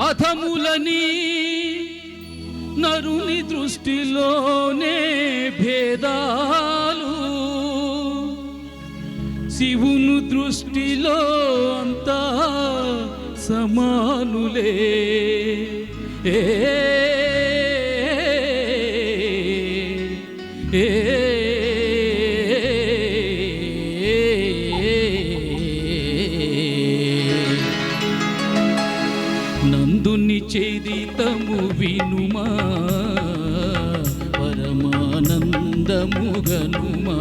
అధములని నరుని దృష్టిలోనే భేదాలు. శివును దృష్టిలో అంతా సమానులే. ఏ నందుని చరితము వినుమా? పరమానందముగనుమా?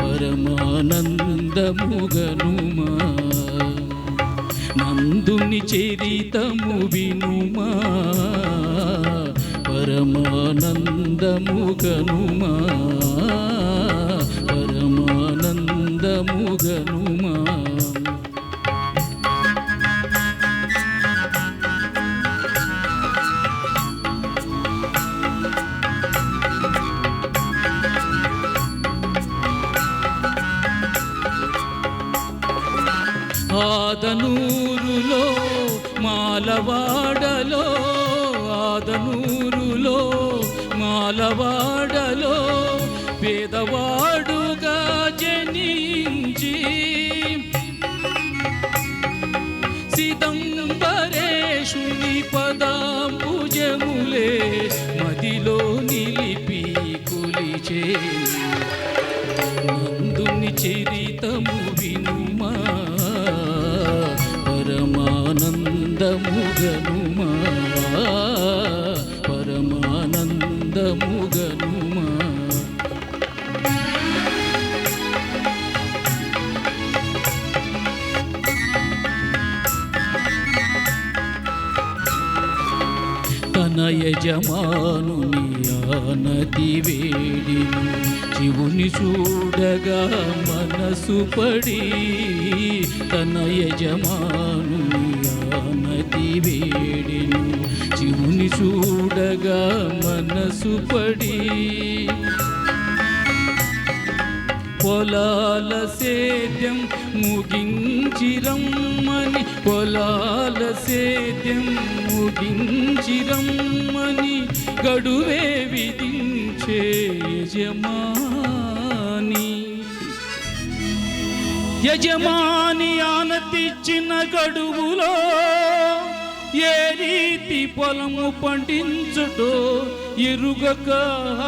పరమానందముగనుమా? నందుని చరితము వినుమా? పరమానందముగనుమా? పరమానందముగనుమా? ఆదనూరులో మాలవాడలో ఆదనూరులో మాలవాడలో పేదవాడుగా జనించి సిదంబరేషుని పదాంబుజములే మదిలో నిలిపి కొలిచే నందుని చెరి పరమానందముగనుమా పరమానందముగనుమా? తన యజమానుని ఆనతి వేడిను శివుని చూడగా మనసు పడి తన యజమానుని వేడిను శివుని చూడగా మనసు పడి పొలాల సేద్యం ముగించిరమ్మని పొలాల సేద్యం ముగించిరమ్మని గడువే విధించే యజమాని. యజమాని ఆనతిచ్చిన గడువులో ఏ రీతి పొలము పండించుటో ఎరుగక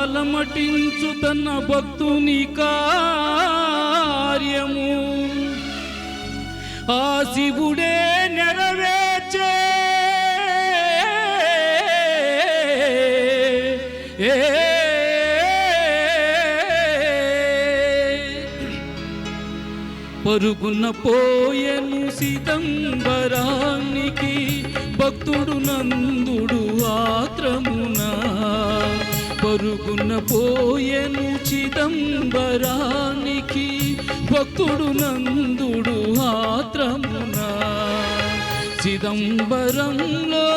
అలమటించు తన భక్తుని కార్యము. ఆ శివుడే నెరవేర్చే పరుగున పోయను సీతంబరానికి భక్తుడు నందుడు ఆత్రమున. పరుగున పోయెను చిదంబరానికి భక్తుడు నందుడు ఆత్రమున. చిదంబరంలో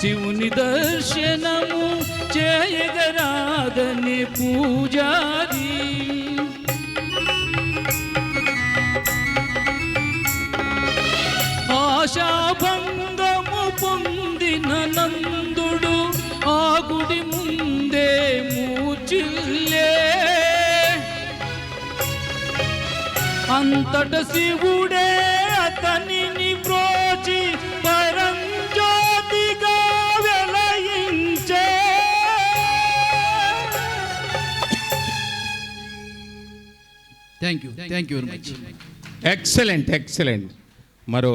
శివుని దర్శనము చేయగరాదని పూజారి. అంతట శివుడే అతనిని బ్రోచి పరంజ్యోతిగా వెలయించే. Thank you thank you very much excellent excellent మరో